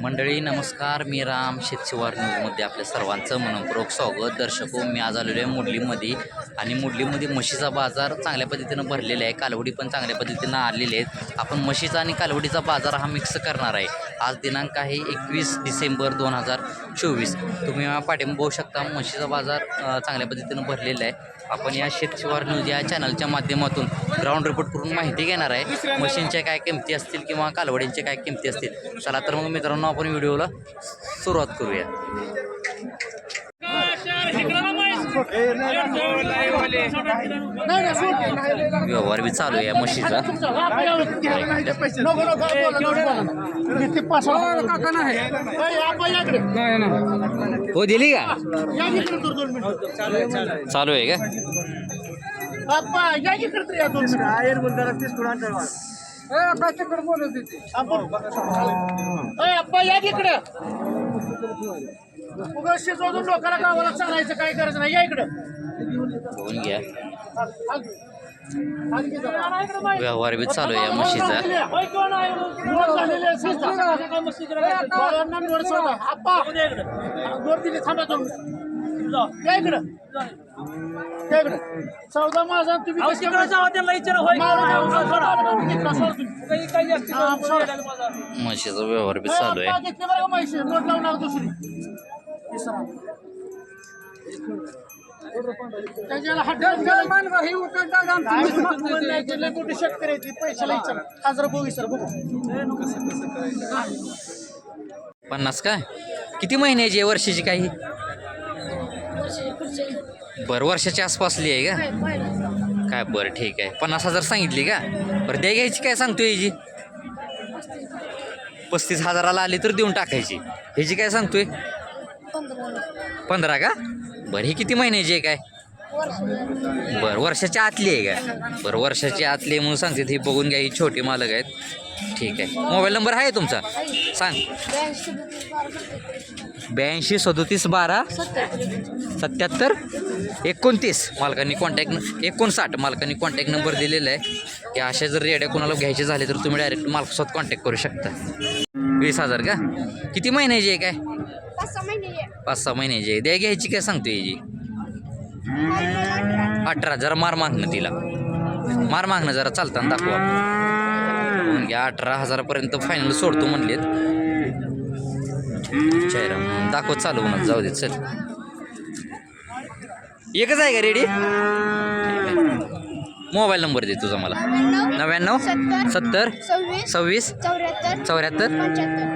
मंडळी नमस्कार. मी राम शेतशिवार न्यूजमध्ये आपल्या सर्वांचं मनपूर्वक स्वागत. दर्शक हो, मी आज आलेलो आहे मुडलीमध्ये आणि मुडलीमध्ये म्हशीचा बाजार चांगल्या पद्धतीनं भरलेला आहे. कालवडी पण चांगल्या पद्धतीनं आलेले आहेत. आपण म्हशीचा आणि कालवडीचा बाजार हा मिक्स करणार आहे. आज दिनांक आहे एकवीस डिसेंबर दोन हजार चोवीस. तुम्ही पाठिंबा पाठीमा बघू शकता म्हशीचा बाजार चांगल्या पद्धतीनं भरलेला आहे. आपण या शेतशिवार न्यूज या चॅनलच्या माध्यमातून ग्राउंड रिपोर्ट करून माहिती घेणार आहे. म्हशींच्या काय किमती असतील किंवा कालवडींच्या काय किमती असतील. चला तर मग मित्रांनो आपण व्हिडिओला सुरुवात करूया. व्यवहार बी चालू आहे म्हशीचा. हो दिली का? चालू आहे का? आपण या तिकडं शिजवून लोकांना गावाला चालायचं काय करायचं नाही या इकडं बघून घ्या व्यवहार बी चालू आहे या म्हशीचा चौदा माझा तुम्ही कशी म्हशीचा व्यवहार बी चालू आहे. घेतले बरं का म्हैशी नोट लावून लावा दुसरी. त्याच्याला हड्डन लय मोठी शेतकरी आहे ती पैशाला विचार हजार बघू विचार बघू. पन्नास काय? किती महिन्याची आहे वर्षाची काही? बरं वर्षाच्या आसपासली आहे का? काय बरं ठीक आहे. पन्नास हजार सांगितली का? बरं द्या घ्यायची काय सांगतो याची पस्तीस हजाराला आली तर देऊन टाकायची. ह्याची काय सांगतोय? पंधरा का? बरं ही किती महिन्याची आहे काय? बरं वर्षाच्या आतली आहे का बरं वर्षाची आतली आहे म्हणून सांगते ही बघून घ्या ही छोटी मालक आहेत. ठीक आहे. मोबाईल नंबर आहे तुमचा? सांग. ब्याऐंशी सदोतीस बारा सत्याहत्तर एकोणतीस. मालकांनी कॉन्टॅक्ट एकोणसाठ मालकांनी कॉन्टॅक्ट नंबर दिलेला आहे. की अशा जर रेड्या कोणाला घ्यायचे झाले तर तुम्ही डायरेक्ट मालकासोबत कॉन्टॅक्ट करू शकता. वीस हजार का? किती महिन्याची आहे काय? पाच सहा महिने पाच सहा महिन्याची आहे. द्या घ्यायची काय सांगतो याची? अठरा जरा मार मागणं तिला. मार मागणं जरा चालताना दाखवा आपण. अठरा हजारापर्यंत फायनल सोडतो म्हणलेत. चेहरा दाखव दाखवत चालू म्हणत जाऊ देत चल. एकच आहे का रेडी मोबाईल नंबर दे तुझा मला. नव्याण्णव सत्तर सव्वीस चौऱ्याहत्तर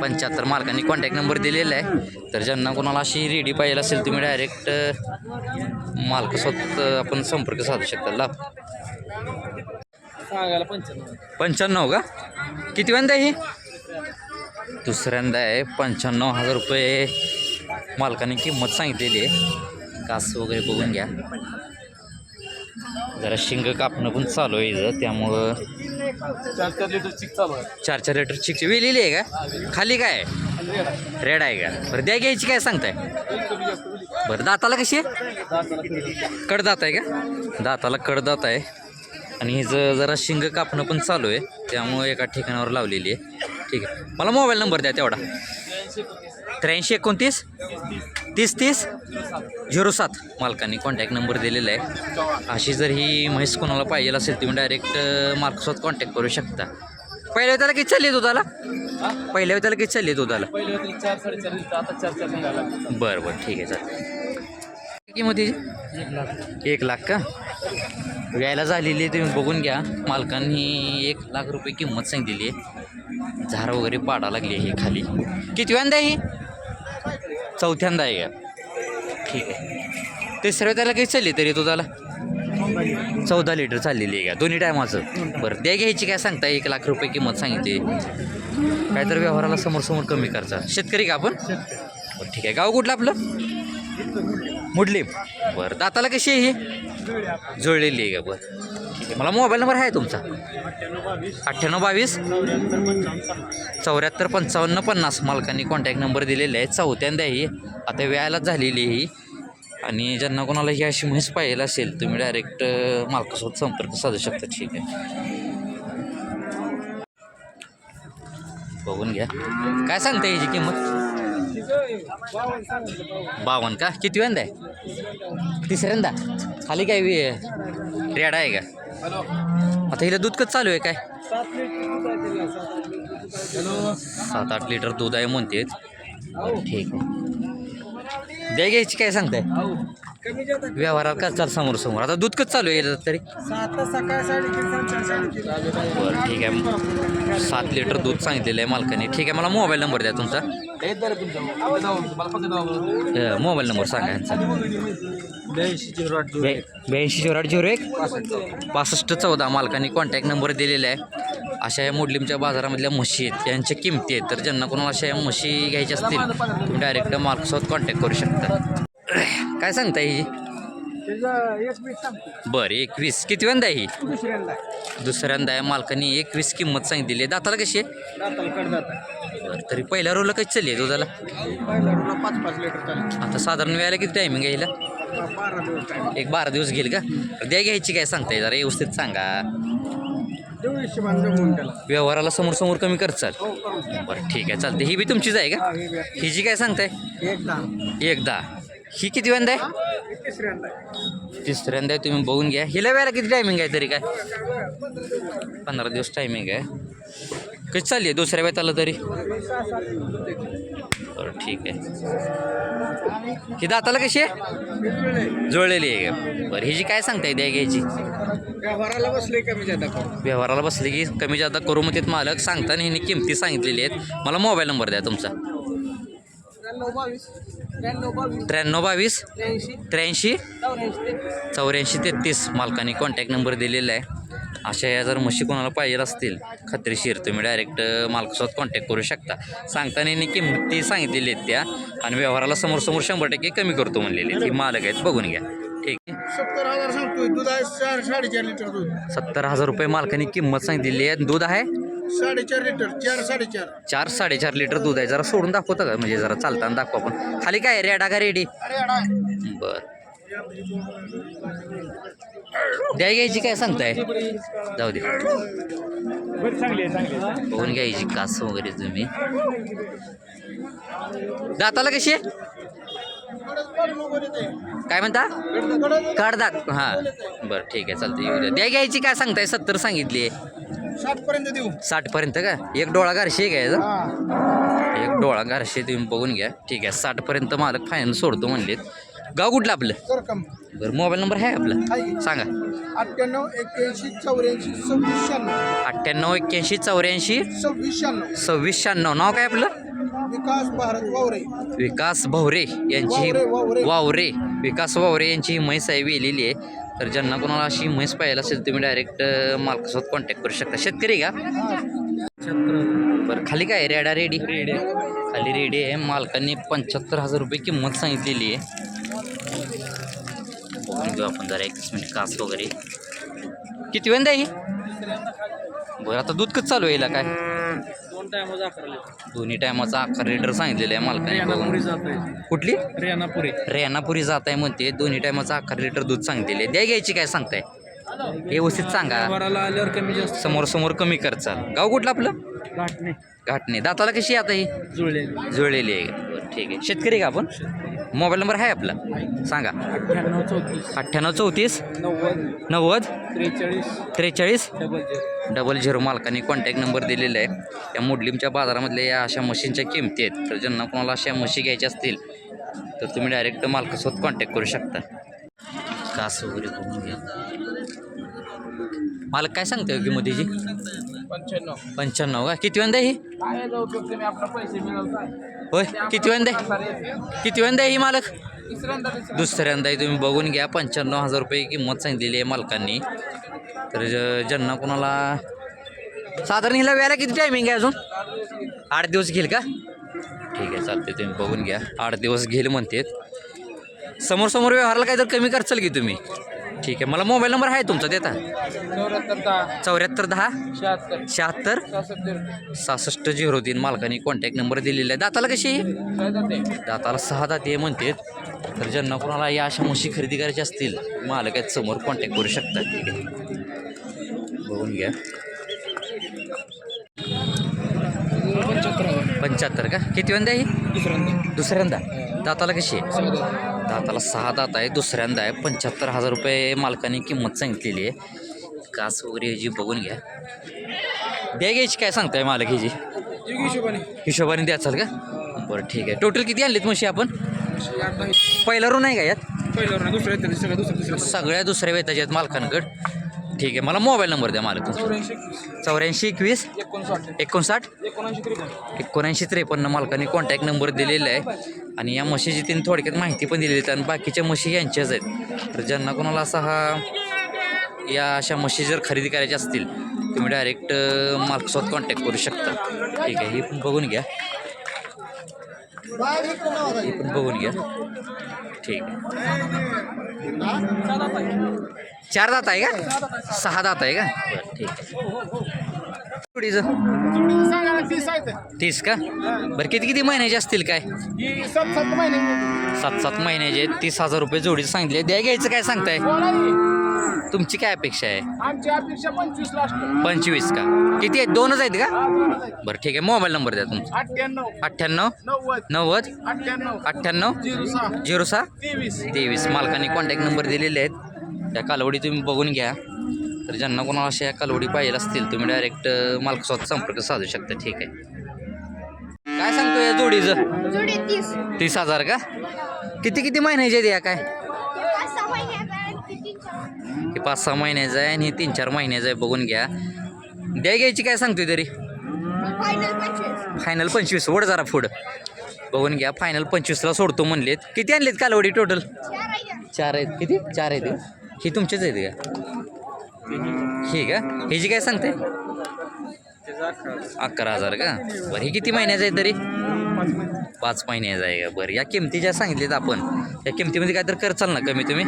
पंच्याहत्तर. मालकांनी कॉन्टॅक्ट नंबर दिलेला आहे. तर ज्यांना कोणाला अशी रेडी पाहिजे असेल तुम्ही डायरेक्ट मालकासोबत आपण संपर्क साधू शकता. लाभ पंच्याण्णव का? किती वेंदा ही? दुसऱ्यांदा आहे पंच्याण्णव हजार रुपये. मालकाने किंमत सांगितलेली आहे. कास वगैरे बघून घ्या. जरा शिंग कापणं पण चालू आहे इथं त्यामुळं चार चार लिटर चिक चालू आहे. चार चार लिटर चिकची वेलेली आहे का? खाली काय? रेड आहे का? बरं द्या घ्यायची काय सांगताय? बरं दाताला कशी आहे? कडदात आहे का? दाताला कडदात आहे. आणि हिचं जरा शिंग कापणं पण चालू आहे त्यामुळे एका ठिकाणावर लावलेली आहे. ठीक आहे. मला मोबाईल नंबर द्या तेवढा. त्र्याऐंशी एकोणतीस? तीस तीस? झिरो सात मालकांनी कॉन्टॅक्ट नंबर दिलेला आहे. अशी जर ही म्हैस कोणाला पाहिजे असेल तुम्ही डायरेक्ट मालकासोबत कॉन्टॅक्ट करू शकता. पहिल्या त्याला किती चालली दुधाला? पहिल्या त्याला किती चालली दुधाला? बरं बरं ठीक आहे चालेल. किंमत एक लाख. का? व्यायला झालेली आहे तुम्ही बघून घ्या. मालकांनी एक लाख रुपये किंमत सांगितलेली आहे. झार वगैरे पाडा लागली आहे खाली. किती व्यांदा आहे ही चौथ्यांदा आहे का? ठीक आहे. ते सर्व त्याला काही चालली तरी दुधाला चौदा लिटर चाललेली आहे का? दोन्ही टायमाचं बरं द्या घ्यायची काय सांगता? एक लाख रुपये किंमत सांगितली काय तर व्यवहाराला समोर समोर कमी करता शेतकरी का आपण? बरं ठीक आहे. गाव कुठलं आपलं? मुडलीम बरं दाताला कशी आहे ही? जुळलेली आहे का? बरं. आहे. मला मोबाईल नंबर आहे तुमचा? अठ्ठ्याण्णव बावीस. चौऱ्याहत्तर पंचावन्न पन्नास. मालकांनी कॉन्टॅक्ट नंबर दिलेले आहे चौथ्यांदा ही आता व्यायालाच झालेली ही. आणि ज्यांना कोणाला ही अशी म्हैस पाहिजे असेल तुम्ही डायरेक्ट मालकासोबत संपर्क साधू शकता. ठीक आहे. बघून घ्या. काय सांगता याची किंमत? बावन्न का? किती वेंदा आहे? तिसऱ्यांदा. खाली काय रेडा आहे का? आता हिला दूध कसं चालू आहे काय? सात आठ लिटर दूध आहे म्हणते ठीक आहे. द्या घ्यायची काय सांगताय? व्यवहारात का चाल समोर समोर? आता दूध कसं चालू आहे तरी? बरं ठीक आहे. सात लिटर दूध सांगितलेलं आहे मालकाने. ठीक आहे मला मोबाईल नंबर द्या तुमचा. मोबाईल नंबर सांगा यांचा. ब्या- ब्याऐंशी झिरो आठ झिरो एक. पासष्ट चौदा मालकाने कॉन्टॅक्ट नंबर दिलेला आहे. अशा या मोडलिमच्या बाजारामधल्या म्हशी आहेत. यांच्या किमती आहेत. तर ज्यांना कोणाला अशा या म्हशी घ्यायच्या असतील तुम्ही डायरेक्ट मालकासोबत कॉन्टॅक्ट करू शकता. काय सांगता ही? एक मिनिट सांगतो. बरं एकवीस. किती वेंदा आहे ही? दुसऱ्यांदा. दुसऱ्यांदा या मालकाने एकवीस किंमत सांगितलेली आहे. दाताला कशी आहे? बरं तरी पहिल्या रोला कशी चालली आहे दुधाला? पहिला रुला पाच पाच लिटर चालेल आता साधारण वेळेला किती टायमिंग आहे हिला? बारा दिवस टाइम एक बारा दिवस घेईल का? द्या घ्यायची काय सांगताय जरा व्यवस्थित सांगा. देऊ हिशोबाने जमवून त्याला व्यवहाराला समोर समोर कमी करचाल हो करून बरं ठीक आहे चालते ही बी तुमचीच आहे का? हा, हे बी. हिची काय सांगताय एकदा एकदा ही किती वेंदा आहे? तिसऱ्यांदा आहे, तुम्ही बघून घ्या. हिला वेळेला किती टायमिंग आहे तरी काय? पंधरा दिवस टायमिंग आहे. कशी चालली आहे? दुसऱ्या वेळेत तरी? बरं ठीक आहे. ही दाताला कशी आहे? जुळलेली आहे का? बरं हिची काय सांगताय द्या घ्यायची? व्यवहाराला बसले कमी करून. व्यवहाराला बसले की कमी जादा करू मग मालक सांगताना ह्यांनी किमती सांगितलेली आहेत. मला मोबाईल नंबर द्या तुमचा. त्र्याण्णव बावीस. त्र्याऐंशी. चौऱ्याऐंशी तेहतीस. मालकाने कॉन्टॅक्ट नंबर दिलेला आहे. अशा या जर म्हशी कोणाला पाहिजे असतील खात्रीशीर तुम्ही डायरेक्ट मालकासोबत कॉन्टॅक्ट करू शकता. सांगताना यांनी किमती सांगितलेली आहेत त्या आणि व्यवहाराला समोर समोर शंभर टक्के कमी करतो म्हणलेले ती मालक आहेत बघून घ्या. ठीक आहे? सत्तर हजार सांगतोय. दूध आहे चार साडेचार लिटर दूध. सत्तर हजार रुपये मालकाने किंमत सांगितलेली आहे. दूध आहे? साडेचार लिटर चार साडेचार. चार साडेचार लिटर दूध आहे. जरा सोडून दाखवतं का? म्हणजे जरा चालताना दाखवा आपण खाली काय आहे? रेडा का रेडी. बर. द्या घ्यायची काय सांगताय? जाऊ दे. चांगली आहे चांगली आहे. बघून घ्यायची कास वगैरे तुम्ही. दाताला कशी आहे? काय म्हणता? काढदात हां. बरं ठीक आहे चालतं येऊ द्या. घ्यायची काय सांगताय? सत्तर सांगितली पर्यंत देऊ. साठ पर्यंत का? एक डोळा गारशी आहे का याचा? हा. एक डोळा गारशी तुम्ही बघून घ्या. ठीक आहे साठ पर्यंत मालक फायनल सोडतो म्हणलेत. गाव कुठलं आपलं? बरं मोबाईल नंबर आहे आपला. सांगा. अठ्ठ्याण्णव एक्क्याऐंशी चौऱ्याऐंशी सव्वीस शहाण्णव. अठ्ठ्याण्णव एक्क्याऐंशी चौऱ्याऐंशी? सव्वीस शहाण्णव. सव्वीस शहाण्णव. नाव काय आपलं? विकास भारत वावरे. विकास भवरे यांची. वावरे विकास वावरे यांची ही म्हैस आहे वेलेली आहे. तर ज्यांना कोणाला अशी म्हैस पाहिजे असेल तुम्ही डायरेक्ट मालकासोबत कॉन्टॅक्ट करू शकता. शेतकरी का? बरं खाली काय रेडा रेडी खाली रेडी आहे. मालकांनी पंच्याहत्तर हजार रुपये किंमत सांगितलेली आहे. बघून घेऊ आपण जरा एकच मिनिट कास वगैरे. किती वेंदा आहे ही? बरं आता दूध कसं चालू हिला काय? टायमाचा अकरा दोन्ही टायमाचा अकरा लिटर सांगितलेलं आहे मालकाने. कुठली? रेणापुरी रेणापुरी जात आहे म्हणते. दोन्ही टायमाचा अकरा लिटर दूध सांगतेले द्या घ्यायची काय सांगताय? व्यवस्थित सांगा. आल्यावर कमी जास्त. समोर समोर कमी करचाल गाव कुठलं आपलं? गाठणे घाटणे. दाताला कशी आहे आता ही? जुळले जुळलेली आहे. बरं, ठीक आहे. शेतकरी का आपण? मोबाईल नंबर आहे आपला? सांगा. अठ्ठ्याण्णव चौतीस. अठ्ठ्याण्णव चौतीस? नव्वद. नव्वद? त्रेचाळीस. त्रेचाळीस? Double zero. डबल झिरो मालकाने कॉन्टॅक्ट नंबर दिलेला आहे. या मुडलिमच्या बाजारामधल्या या अशा मशीनच्या किमती आहेत. तर ज्यांना कोणाला अशा म्हशी घ्यायच्या असतील तर तुम्ही डायरेक्ट मालकासोबत कॉन्टॅक्ट करू शकता. कास वगैरे बघून घ्या. मालक काय सांगते किंमतीची पंच्याण्णव. पंच्याण्णव का? किती वेंदा ही? काय जाऊ तुम्ही आपला पैसे मिळवता. होय किती वेंदा किती वेंदा ही मालक? तिसऱ्यांदा दुसऱ्यांदाही तुम्ही बघून घ्या. पंच्याण्णव हजार रुपये किंमत सांगितलेली आहे मालकांनी. तर ज्यांना कोणाला साधारण हिला वेळेला किती टायमिंग आहे अजून? आठ दिवस घेईल का? ठीक आहे चालते तुम्ही बघून घ्या. आठ दिवस घेईल म्हणतेत. समोर समोर व्यवहाराला काय तर कमी करचाल की तुम्ही? ठीक आहे. मला मोबाईल नंबर आहे तुमचा देता. चौऱ्याहत्तर दहा. चौऱ्याहत्तर दहा? शहात्तर. शहात्तर? सहासष्ट. सहासष्ट झिरो तीन. मालकाने कॉन्टॅक्ट नंबर दिलेला आहे. दाताला कशी दाताला सहा दाते आहे म्हणतात तर ज्यांना कोणाला या अशा म्हशी खरेदी करायची असतील मालक आहेत समोर कॉन्टॅक्ट करू शकतात. ठीक आहे. बघून घ्या. पंच्याहत्तर का? किती वंदा ही दुसऱ्यांदा. दुसऱ्यांदा. दाताला कशी आहे? दाताला सहा दात आहे दुसऱ्यांदा आहे. पंच्याहत्तर हजार रुपये मालकाने किंमत सांगितलेली आहे. कास वगैरे ह्याची बघून घ्या. द्या घ्यायची काय सांगताय मालक ह्याची हिशोबाने. हिशोबाने द्याचाल का? बरं ठीक आहे. टोटल किती आणलेत म्हशी आपण? पहिला रो नाही का यात? दुसऱ्या. सगळ्या दुसऱ्या वेताच्या आहेत मालकांकडे. ठीक आहे मला मोबाईल नंबर द्या मालक. चौऱ्याऐंशी चौऱ्याऐंशी एकवीस? एकोणसाठ. एकोणसाठ? एकोणऐंशी त्रेपन्न. एकोणऐंशी त्रेपन्न मालकाने कॉन्टॅक्ट नंबर दिलेला आहे. आणि या म्हशीची त्यांनी थोडक्यात माहिती पण दिलेली आहे. आणि बाकीच्या म्हशी यांच्याच आहेत. तर ज्यांना कोणाला असा हा या अशा म्हशी जर खरेदी करायच्या असतील तुम्ही डायरेक्ट मालकासोबत कॉन्टॅक्ट करू शकता. ठीक आहे ही पण बघून घ्या. ही पण बघून घ्या. ठीक. चार दात आहे. का? सहा दात आहे का? बरं ठीक आहे. जोडीचं? तीस का? बरं किती किती महिन्याचे असतील काय? सात सात महिने. सात सात महिन्याचे तीस हजार रुपये जोडीचं सांगितले. द्या घ्यायचं काय सांगताय. तुमची काय अपेक्षा आहे? पंचवीस का? किती आहेत? दोनच आहेत का? बरं ठीक आहे. मोबाईल नंबर द्या तुमचा. अठ्ठ्याण्णव. अठ्ठ्याण्णव? नव्वद. अठ्ठ्याण्णव. झिरो सहा. तेवीस. मालकाने कॉन्टॅक्ट नंबर दिलेले आहेत. त्या कालवडी तुम्ही बघून घ्या. तर ज्यांना कोणाला अशा कालवडी पाहिजे असतील तुम्ही डायरेक्ट मालकासोबत संपर्क साधू शकता. ठीक आहे. काय सांगतो या जोडीचं? जोडी तीस. तीस हजार का? किती किती महिन्याचे आहेत या काय? पाच सहा आहे, किती. हे पाच सहा महिन्याचं आहे आणि हे तीन चार महिन्याचं आहे बघून घ्या. द्या घ्यायची काय सांगतोय तरी? फायनल पंचवीस. फायनल पंचवीस. वड जरा पुढं. बघून घ्या फायनल पंचवीसला सोडतो म्हणलेत. किती आणलेत कालवडी टोटल चार आहे का? चार आहेत. किती? चार आहेत. का? ही तुमचेच आहेत का? ही का? ह्याची काय सांगते अकरा हजार का? बरं हे किती महिन्याचं आहे तरी? पाच महिन्याचं आहे का? बरं या किमती ज्या सांगितल्यात आपण. या किमतीमध्ये काय तर करचाल ना कमी तुम्ही?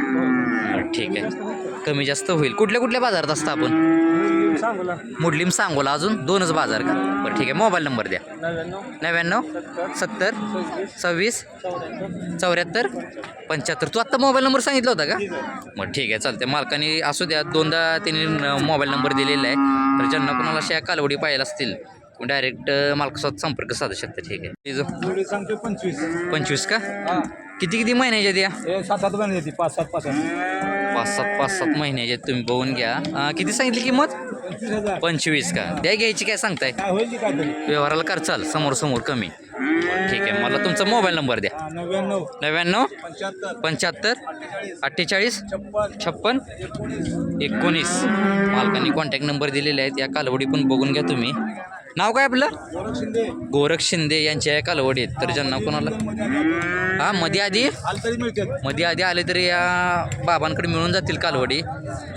ठीक आहे. कमी जास्त होईल. कुठल्या कुठल्या बाजारात असतं आपण? सांगूला मुडलिम सांगोला अजून? दोनच बाजार का? बरं ठीक आहे. मोबाईल नंबर द्या. नव्याण्णव नव्याण्णव सत्तर सव्वीस चौऱ्याहत्तर पंच्याहत्तर. तू आत्ता मोबाईल नंबर सांगितला होता का? मग ठीक आहे. चालते मालकाने असू द्या दोनदा त्यांनी मोबाईल नंबर दिलेला आहे. तर ज्यांना कोणाला अशा कालवडी पाहिजे असतील डायरेक्ट मालकासोबत संपर्क साधू शकता ठीक आहे सांगतो पंचवीस. पंचवीस का? किती किती महिन्याच्या द्या सात सात महिने पाच सात पाच सात पाच सात पाच सात महिन्याचे तुम्ही बघून घ्या. किती सांगितली किंमत? पंचवीस का? द्या घ्यायची काय सांगताय? व्यवहाराला कर चाल. समोर समोर कमी. ठीक आहे मला तुमचा मोबाईल नंबर द्या. नव्याण्णव. नव्याण्णव पंच्याहत्तर. पंच्याहत्तर अठ्ठेचाळीस छप्पन. एकोणीस. मालकांनी कॉन्टॅक्ट नंबर दिलेले आहेत या कालवडी पण बघून घ्या तुम्ही. नाव काय आपलं? गोरख शिंदे. गोरख शिंदे यांच्या या कालवडी आहेत. तर ज्यांना कोणाला हां मध्ये आधी? मध्ये आधी आले तरी या बाबांकडे मिळून जातील कालवडी.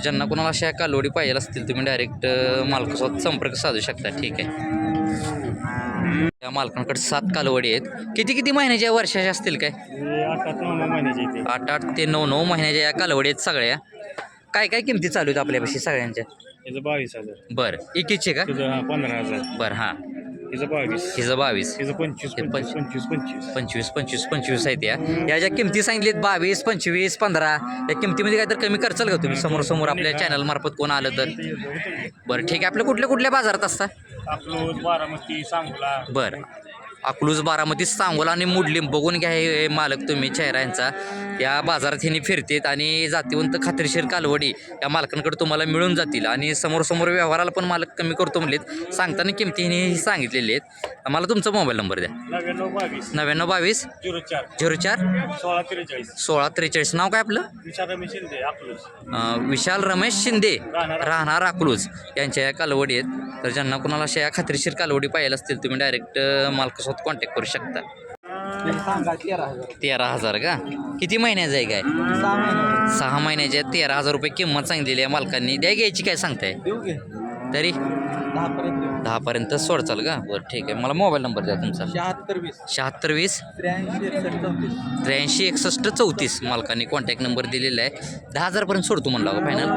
ज्यांना कोणाला अशा कालवडी पाहिजे असतील तुम्ही डायरेक्ट मालकासोबत संपर्क साधू शकता. ठीक आहे. या मालकांकडे सात कालवडी आहेत. किती किती महिन्याच्या वर्षाच्या असतील काय? आठ आठ नऊ नऊ महिन्याचे आठ आठ ते नऊ नऊ महिन्याच्या या कालवडी आहेत सगळ्या. काय काय किमती चालू आहेत आपल्यापाशी सगळ्यांच्या? बावीस हजार. बरं. एकीचे का? तुझं हा पंधरा हजार. बरं हां. बावीस. हिचं बावीस. पंचवीस हे पंचवीस पंच- पंचवीस पंचवीस. पंचवीस पंचवीस पंचवीस आहेत या. या ज्या किमती सांगितलीत बावीस पंचवीस पंधरा या किमतीमध्ये काय तर कमी करचाल का तुम्ही? समोर समोर आपल्या चॅनल मार्फत कोण आलं तर. बरं ठीक आहे. आपल्या कुठल्या कुठल्या बाजारात असतात अकलूज बारामती सांगोला. बरं. अकलूज बारामती सांगोला आणि मुडलिम बघून घ्या हे मालक तुम्ही चेहरा यांचा. या बाजारात ह्यांनी फिरतेत आणि जातीवंत खात्रीशीर कालवडी या मालकांकडे तुम्हाला मिळून जातील. आणि समोर समोर व्यवहाराला पण मालक कमी करतो म्हणलेत. सांगताना किमती सांगितलेली आहेत. मला तुमचा मोबाईल नंबर द्या. नव्याण्णव बावीस. नव्याण्णव बावीस? झिरो चार. झिरो चार? सोळा त्रेचाळीस. सोळा त्रेचाळीस. नाव काय आपलं? विचार रमेश शिंदे अकलूज. विशाल रमेश शिंदे. राहणार- अकलूज. यांच्या या कालवडी आहेत. तर ज्यांना कोणाला अशा या खात्रीशीर कालवडी पाहिजे असतील तुम्ही डायरेक्ट मालकासोबत कॉन्टॅक्ट करू शकता. तेरा हजार. का? किती महिन्याचं आहे काय? सहा महिने. सहा महिन्याच्या तेरा हजार रुपये किंमत सांगितलेली आहे मालकांनी. द्या घ्यायची काय सांगताय? तरी? दहापर्यंत सोड चाल का बरं ठीक आहे. मला मोबाईल नंबर द्या तुमचा. शहात्तर वीस. शहात्तर वीस? त्र्याऐंशी एकसष्ट चौतीस. त्र्याऐंशी एकसष्ट चौतीस मालकांनी कॉन्टॅक्ट नंबर दिलेला आहे. दहा हजारपर्यंत सोडतो म्हणला का फायनल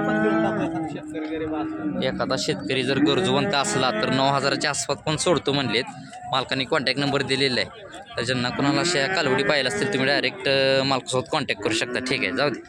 एखादा शेतकरी जर गरजवंत असला तर नऊ हजाराच्या आसपास पण सोडतो म्हणलेत. मालकाने कॉन्टॅक्ट नंबर दिलेला आहे. तर ज्यांना कोणाला अशा कालवडी पाहिजे असतील तुम्ही डायरेक्ट मालकासोबत कॉन्टॅक्ट करू शकता. ठीक आहे जाऊ दे.